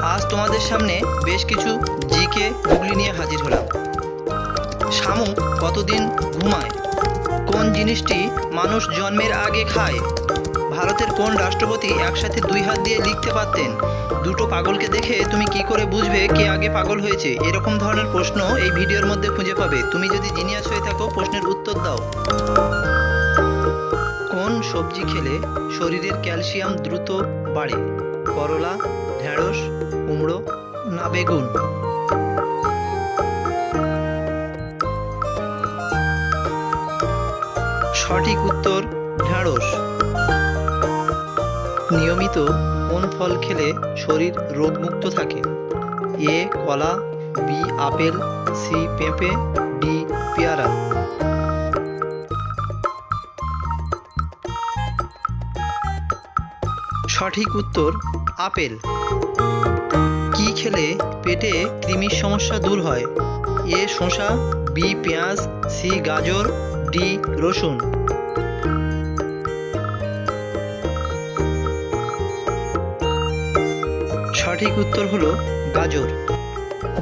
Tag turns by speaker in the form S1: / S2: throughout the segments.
S1: আজ তোমাদের সামনে বেশ কিছু জিকে, গুগলি নিয়ে হাজির হলাম। শামুক কতদিন ঘুমায়? কোন জিনিসটি মানুষ জন্মের আগে খায়? ভারতের কোন রাষ্ট্রপতি একসাথে দুই হাত দিয়ে লিখতে পারতেন? দুটো পাগলকে দেখে তুমি কি করে বুঝবে কে আগে পাগল হয়েছে? এরকম ধরনের প্রশ্ন এই ভিডিওর মধ্যে খুঁজে পাবে। তুমি যদি জিনিয়াস হয়ে থাকো, প্রশ্নের উত্তর দাও। কোন সবজি খেলে শরীরের ক্যালসিয়াম দ্রুত বাড়ে? করলা, ঢেঁড়স, কুমড়ো না বেগুন? সঠিক উত্তর, ঢেঁড়স। নিয়মিত কোন ফল খেলে শরীর রোগমুক্ত থাকে? এ, কলা, বি, আপেল, সি, পেঁপে, ডি, পেয়ারা। সঠিক উত্তর, আপেল। কি খেলে পেটে কৃমির সমস্যা দূর হয়? এ, শসা, বি, পেঁয়াজ, সি, গাজর, ডি, রসুন। সঠিক উত্তর হলো গাজর।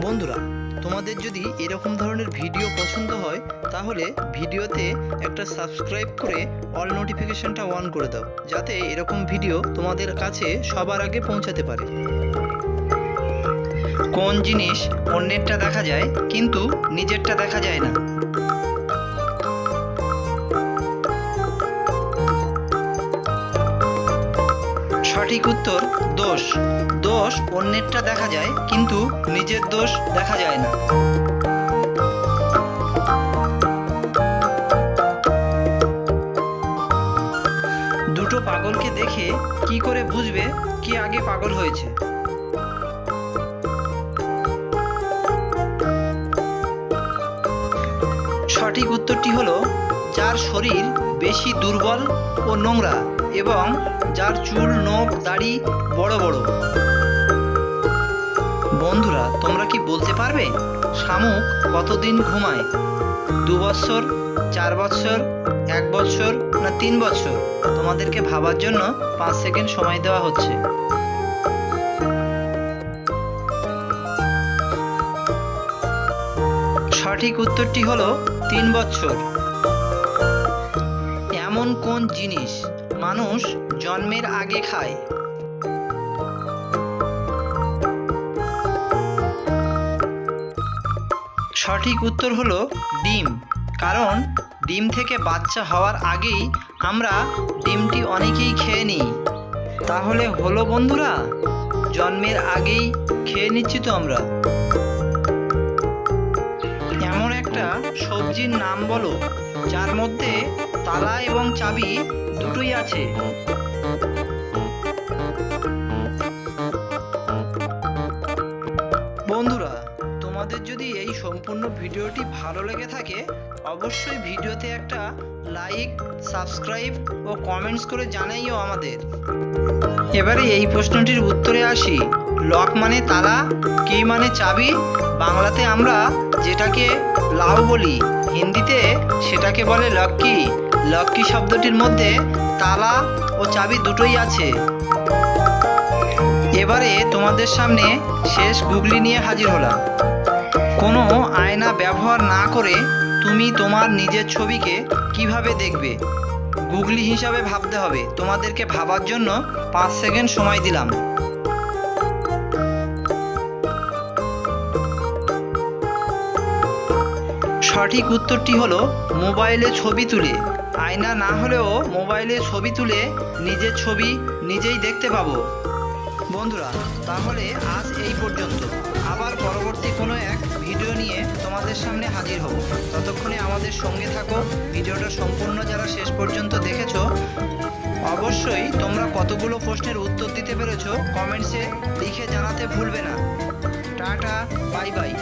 S1: বন্ধুরা তোমাদের যদি এরকম ধরনের ভিডিও পছন্দ হয়, তাহলে ভিডিওতে একটা সাবস্ক্রাইব করে অল নোটিফিকেশনটা অন করে দাও, যাতে এরকম ভিডিও তোমাদের কাছে সবার আগে পৌঁছাতে পারে। কোন জিনিস অন্যেরটা দেখা যায়, কিন্তু নিজেরটা দেখা যায় না। সঠিক উত্তর, দোষ। দোষ অন্যেরটা দেখা যায়, কিন্তু নিজের দোষ দেখা যায় না। দুটো পাগলকে দেখে কি করে বুঝবে কে আগে পাগল হয়েছে? সঠিক উত্তরটি হলো, যার শরীর বেশি দুর্বল ও নোংরা এবং যার চুল, নখ, দাড়ি বড় বড়। বন্ধুরা, তোমরা কি বলতে পারবে? শামুক কতদিন ঘুমায়? দু বছর চার বছর এক বছর না তিন বছর তোমাদেরকে ভাবার জন্য পাঁচ সেকেন্ড সময় দেওয়া হচ্ছে। সঠিক উত্তরটি হলো তিন বছর এমন কোন জিনিস মানুষ জন্মের আগে খায়? সঠিক উত্তর হলো ডিম। কারণ ডিম থেকে বাচ্চা হওয়ার আগেই আমরা ডিমটি অনেকেই খেয়ে নিই। তাহলে হলো বন্ধুরা, জন্মের আগেই খেয়ে নিচ্ছি তো আমরা। এমন একটা সবজির নাম বলো, যার মধ্যে তালা এবং চাবি দুটোই আছে। বন্ধুরা, তোমাদের যদি এই সম্পূর্ণ ভিডিওটি ভালো লেগে থাকে, অবশ্যই ভিডিওতে একটা লাইক, সাবস্ক্রাইব ও কমেন্টস করে জানাইও আমাদের। এবারে এই প্রশ্নটির উত্তরে আসি। লক মানে তালা, কি মানে চাবি? বাংলাতে আমরা যেটাকে লাউ বলি, হিন্দিতে সেটাকে বলে লক্কি। লক্কি শব্দটির মধ্যে তালা ও চাবি দুটোই আছে। এবারে তোমাদের সামনে শেষ গুগলি নিয়ে হাজির হলাম। কোনো আয়না ব্যবহার না করে তুমি তোমার নিজের ছবিকে কীভাবে দেখবে? গুগলি হিসাবে ভাবতে হবে। তোমাদেরকে ভাবার জন্য পাঁচ সেকেন্ড সময় দিলাম। সঠিক উত্তরটি হলো মোবাইলে ছবি তুলে। আয়না না হলেও মোবাইলে ছবি তুলে নিজের ছবি নিজেই দেখতে পাবো। বন্ধুরা, তাহলে আজ এই পর্যন্ত। আবার পরবর্তী কোনো এক ভিডিও নিয়ে তোমাদের সামনে হাজির হব। ততক্ষণে আমাদের সঙ্গে থাকো। ভিডিওটা সম্পূর্ণ যারা শেষ পর্যন্ত দেখেছ, অবশ্যই তোমরা কতগুলো প্রশ্নের উত্তর দিতে পেরেছ কমেন্টসে লিখে জানাতে ভুলবে না। Tata, bye bye.